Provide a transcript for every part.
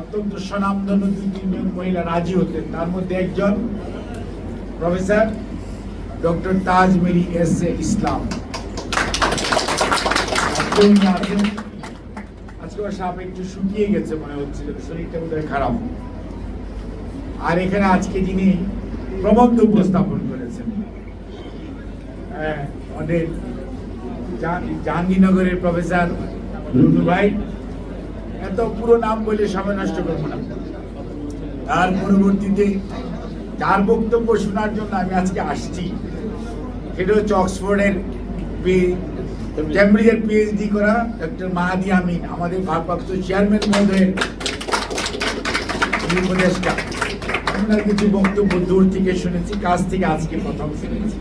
অত্যন্ত স্বনামধন্য দুই তিনজন মহিলা রাজি হতেন। তার মধ্যে একজন professor doctor Taj Mary S A Islam. আজকে ওর সাপ একটু শুকিয়ে গেছে মনে হচ্ছে শরীরটা বোধহয় খারাপ। আর এখানে আজকে যিনি প্রবন্ধ উপস্থাপন করেছেন হ্যাঁ, আমাদের জাহাঙ্গীর- জাহাঙ্গীরনগরের প্রফেসর ভাই। এত পুরো নাম বলে সময় নষ্ট করব না। তার পরবর্তীতে, তার বক্তব্য শোনার জন্য আমি আজকে আসছি। সেটা হচ্ছে অক্সফোর্ডের ক্যামব্রিজের পিএইচডি করা ডক্টর মাহাদি আমিন, আমাদের ভারপ্রাপ্ত চেয়ারম্যান মহোদয়ের উপদেষ্টা। আমরা কিছু বক্তব্য দূর থেকে শুনেছি, কাছ থেকে আজকে প্রথম শুনেছি।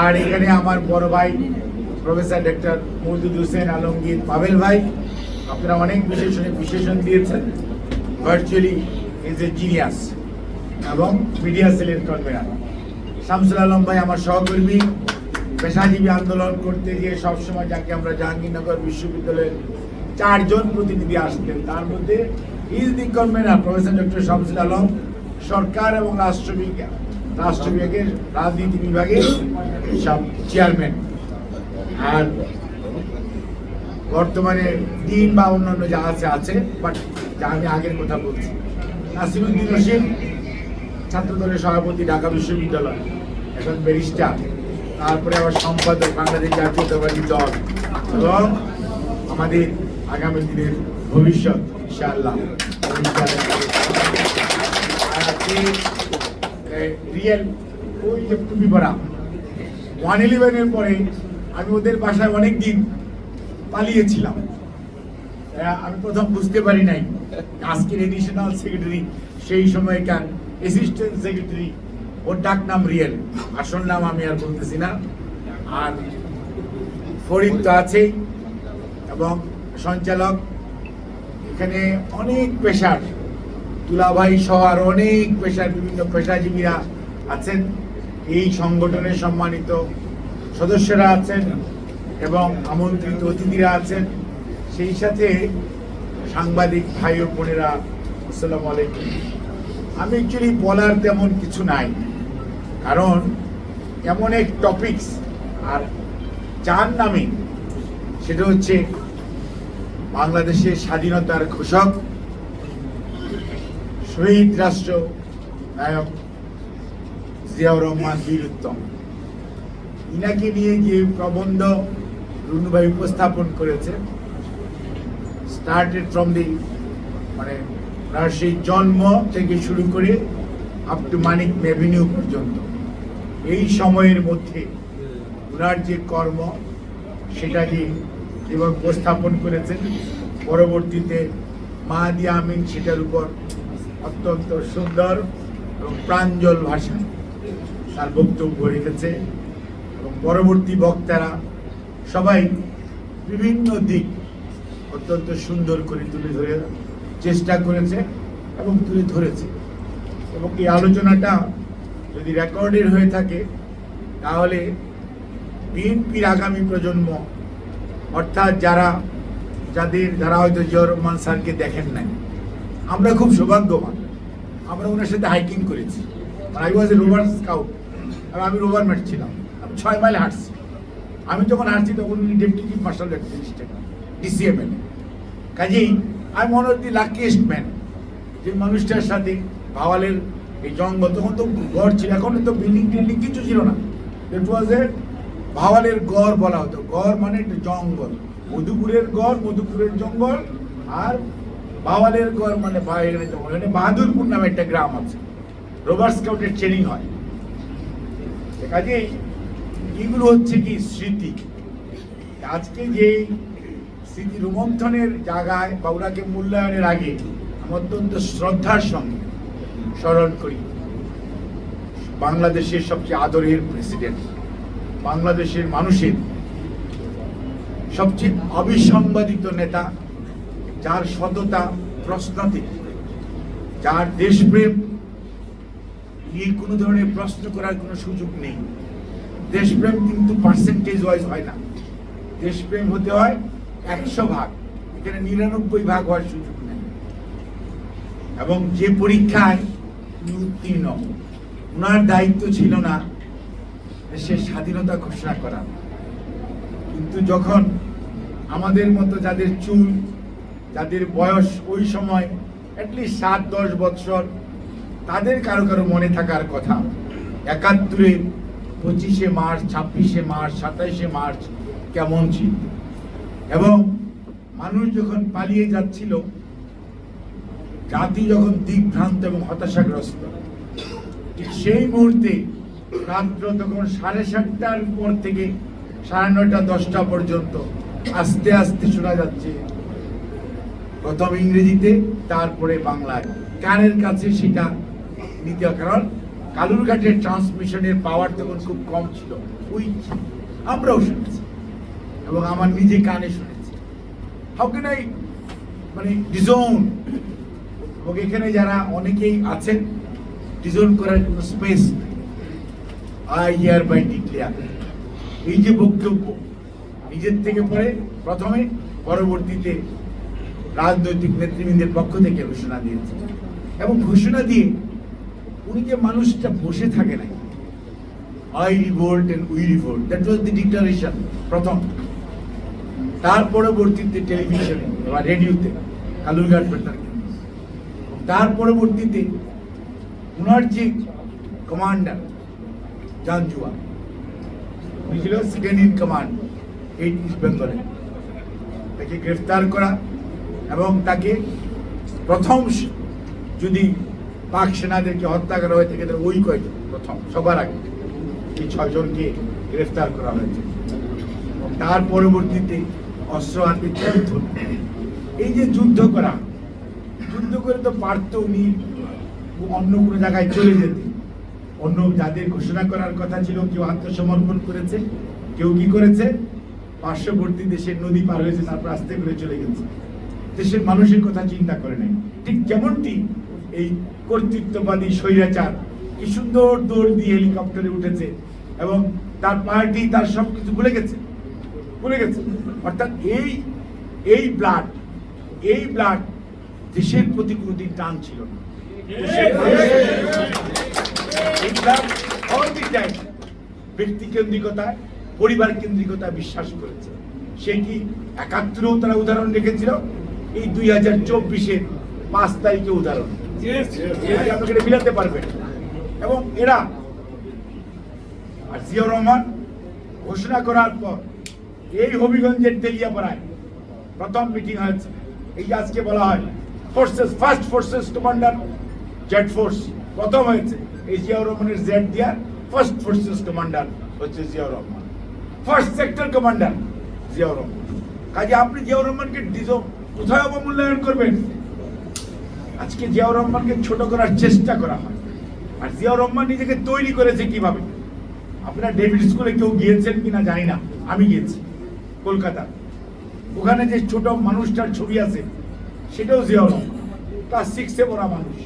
আর এখানে আমার বড় ভাই প্রফেসর ডক্টর মৌদুদ হোসেন আলমগীর পাবেল ভাই, আপনারা অনেক বিশেষণে, বিশেষণ দিয়েছেন। ভার্চুয়ালি ইজ এ জিনিয়াস এবং মিডিয়া সেলের কনভেনার শামসুল আলম ভাই আমার সহকর্মী, পেশাজীবী আন্দোলন করতে গিয়ে সবসময় যাকে আমরা জাহাঙ্গীরনগর বিশ্ববিদ্যালয়ের চারজন প্রতিনিধি আসতেন, তার মধ্যে is the convener professor doctor Shamsul Alam, সরকার এবং রাষ্ট্রবিজ্ঞান রাষ্ট্র বিভাগের রাজনীতি বিভাগের চেয়ারম্যান আর বর্তমানে ডিন বা অন্যান্য যা আছে আছে বাট যা আমি আগের কথা বলছি। নাসিরুদ্দিন রশিদ ছাত্র দলের সভাপতি, ঢাকা বিশ্ববিদ্যালয়, এখন ব্যারিস্টার। তারপরে আবার সম্পাদক, বাংলাদেশ জাতীয়তাবাদী দল। এবং আমাদের আগামী দিনের ভবিষ্যৎ, ইনশাআল্লাহ। রিয়েল ওই যে টুপি ওয়ান ইলেভেনের পরে আমি ওদের বাসায় অনেক দিন পালিয়েছিলাম। আহ, আমি প্রথম বুঝতে পারি নাই। আজকের এডিশনাল সেক্রেটারি সেই সময়কার অ্যাসিস্ট্যান্ট সেক্রেটারি ওর ডাক নাম রিয়েল। আসল নাম আমি আর বলতেছি না। আর ফরিদ তো আছেই। এবং সঞ্চালক এখানে অনেক পেশার তুলাভাই সহ আর অনেক পেশার বিভিন্ন পেশাজীবীরা আছেন। এই সংগঠনের সম্মানিত সদস্যরা আছেন এবং আমন্ত্রিত অতিথিরা আছেন। সেই সাথে সাংবাদিক ভাই ও বোনেরা, আসসালামু আলাইকুম। আমি অ্যাকচুয়ালি বলার তেমন কিছু নাই, কারণ এমন এক টপিকস আর যার নামে সেটা হচ্ছে বাংলাদেশের স্বাধীনতার ঘোষক, শহীদ রাষ্ট্র নায়ক জিয়াউর রহমান বীর উত্তম। ইনাকে নিয়ে যে প্রবন্ধ রুনুভাই উপস্থাপন করেছে স্টার্টেড ফ্রম দি মানে সেই জন্ম থেকে শুরু করে আপ টু মানিক রেভিনিউ পর্যন্ত। এই সময়ের মধ্যে ওনার যে কর্ম সেটাকে এবং উপস্থাপন করেছেন, পরবর্তীতে মাহাদি আমিন সেটার উপর অত্যন্ত সুন্দর এবং প্রাঞ্জল ভাষায় তার বক্তব্য রেখেছে। পরবর্তী বক্তারা সবাই বিভিন্ন দিক অত্যন্ত সুন্দর করে তুলে ধরে চেষ্টা করেছে এবং তুলে ধরেছে। এবং এই আলোচনাটা যদি রেকর্ডের হয়ে থাকে, তাহলে বিএনপির আগামী প্রজন্ম, অর্থাৎ যারা, যাদের যারা হয়তো জিয়াউর রহমান স্যারকে দেখেন নাই, আমরা খুব সৌভাগ্যবান। আমরা ওনার সাথে হাইকিং করেছি। I was a rover scout আর আমি রোভার ম্যাট ছিলাম। ছয় মাইল হাঁটছি। আমি যখন হাঁটছি তখন উনি deputy chief martial administrator DCML কাজেই আমি মনে হচ্ছে লাকিয়েস্ট ম্যান যে মানুষটার সাথে ভাওয়ালের এই জঙ্গল, তখন তো গড় ছিল, এখন তো বিল্ডিং টিল্ডিং কিছু ছিল না। ইট ওয়াজ এ ভাওয়ালের গড় বলা হতো। গড় মানে একটা জঙ্গল। মধুপুরের গড় মধুপুরের জঙ্গল, আর ভাওয়ালের গড় মানে বাইরে জঙ্গল। মানে বাহাদুরপুর নামে একটা গ্রাম আছে। রোভার স্কাউটের ট্রেনিং হয়। কাজেই এগুলো হচ্ছে কি স্মৃতি। আজকে যে স্মৃতি রোমন্থনের জায়গায় বা ওনাকে মূল্যায়নের আগে আমি অত্যন্ত শ্রদ্ধার সঙ্গে স্মরণ করি। বাংলাদেশের সবচেয়ে আদরের প্রেসিডেন্ট, বাংলাদেশের মানুষের সবচেয়ে অবিসংবাদিত নেতা, যার সততা, প্রশ্নাতীত, যার দেশপ্রেম নিয়ে কোনো ধরনের প্রশ্ন করার কোনো সুযোগ নেই। দেশপ্রেম কিন্তু পার্সেন্টেজ ওয়াইজ হয় না। দেশপ্রেম হতে হয় একশো ভাগ। এখানে নিরানব্বই ভাগ হওয়ার সুযোগ নেই। এবং যে পরীক্ষায় উত্তীর্ণ ওনার দায়িত্ব ছিল না দেশের স্বাধীনতা ঘোষণা করা। কিন্তু যখন আমাদের মতো যাদের চুল, যাদের বয়স ওই সময় অ্যাটলিস্ট সাত দশ বৎসর তাদের কারও কারও মনে থাকার কথা, একাত্তরে পঁচিশে মার্চ, ছাব্বিশে মার্চ, সাতাইশে মার্চ কেমন ছিল? এবং মানুষ যখন পালিয়ে যাচ্ছিল, জাতি যখন দিগ্ভ্রান্ত এবং হতাশাগ্রস্ত সেই মুহূর্তে রাত্র তখন সাড়ে সাতটার পর থেকে সাড়ে নয়টা, দশটা পর্যন্ত আস্তে আস্তে শোনা যাচ্ছে প্রথম ইংরেজিতে, তারপরে বাংলায়। কানের কাছে সেটা নিতে কারণ কালুরঘাটের ট্রান্সমিশনের পাওয়ার তখন খুব কম ছিল। ওই আমরাও শুনেছি এবং আমার নিজে কানে শুনেছি। হাউ ক্যান আই মানে ডিজোন এবং এখানে যারা অনেকেই আছেন ডিজোন করার কোনো space I hereby declare এই যে বক্তব্য, নিজের থেকে পরে প্রথমে পরবর্তীতে রাজনৈতিক নেতৃবৃন্দের পক্ষ থেকে ঘোষণা দিয়েছে। এবং ঘোষণা দিয়ে উনি যে মানুষটা বসে থাকে নাই। I revolt and we revolt that was the declaration প্রথম। তার পরবর্তীতে টেলিভিশনে বা রেডিওতে কালুরঘাট বেতার। তার পরবর্তীতে ওনার যে কমান্ডার জানজুয়া উনি ছিল সেকেন্ড ইন কমান্ড এই ইস্ট বেঙ্গলে তাকে গ্রেফতার করা এবং তাকে প্রথম যদি পাক সেনাদেরকে হত্যা করা হয়ে থাকে তাহলে ওই কয়জন? প্রথম, সবার আগে। এই ছয়জনকে গ্রেফতার করা হয়েছে। তার পরবর্তীতে অস্ত্র হাতে যুদ্ধ। এই যে যুদ্ধ করা, যুদ্ধ করে তো পারত উনি অন্য কোনো জায়গায় চলে যেতে। অন্য যাদের ঘোষণা করার কথা ছিল, কেউ আত্মসমর্পণ করেছে, কেউ কি করেছে? পার্শ্ববর্তী দেশের নদী পার হয়েছে, তারপর আস্তে করে চলে গেছে। দেশের মানুষের কথা চিন্তা করে নাই ঠিক যেমনটি এই কর্তৃত্ববাদী স্বৈরাচার। কি সুন্দর দৌড় দিয়ে হেলিকপ্টারে উঠেছে এবং তার পার্টি, তার সব কিছু ভুলে গেছে। ভুলে গেছে। অর্থাৎ এই এই ব্লাড এই ব্লাড দেশের প্রতি কোনোদিন টান ছিল না। ব্যক্তি কেন্দ্রিকতায় পরিবার কেন্দ্রিকতায় বিশ্বাস করেছে। সে কি একাত্তরেও তারা উদাহরণ রেখেছিল? এই দুই হাজার চব্বিশের পাঁচ তারিখে উদাহরণ। আপনাকে মিলাতে পারবেন এবং এরা আর জিয়াউর রহমান ঘোষণা করার পর এই হবিগঞ্জের তেলিয়াপাড়ায় প্রথম মিটিং হয়েছে। এই আজকে বলা হয় forces first forces commander Z force প্রথম হয়েছে। এই জিয়াউর রহমানের জেড দিয়ার ফার্স্ট ফোর্সেস কমান্ডার হচ্ছে Ziaur Rahman. First sector commander Ziaur Rahman. কাজে আপনি জিয়াউর রহমানকে কোথায় অবমূল্যায়ন করবেন? আজকে জিয়াউর রহমানকে ছোট করার চেষ্টা করা হয়। আর জিয়াউর রহমান নিজেকে তৈরি করেছে কীভাবে? আপনার ডেভিড স্কুলে কেউ গিয়েছেন কিনা জানি না। আমি গিয়েছি কলকাতা। ওখানে যে ছোট মানুষটার ছবি আছে, সেটাও জিয়াউর রহমান। ক্লাস সিক্সে পড়া মানুষ।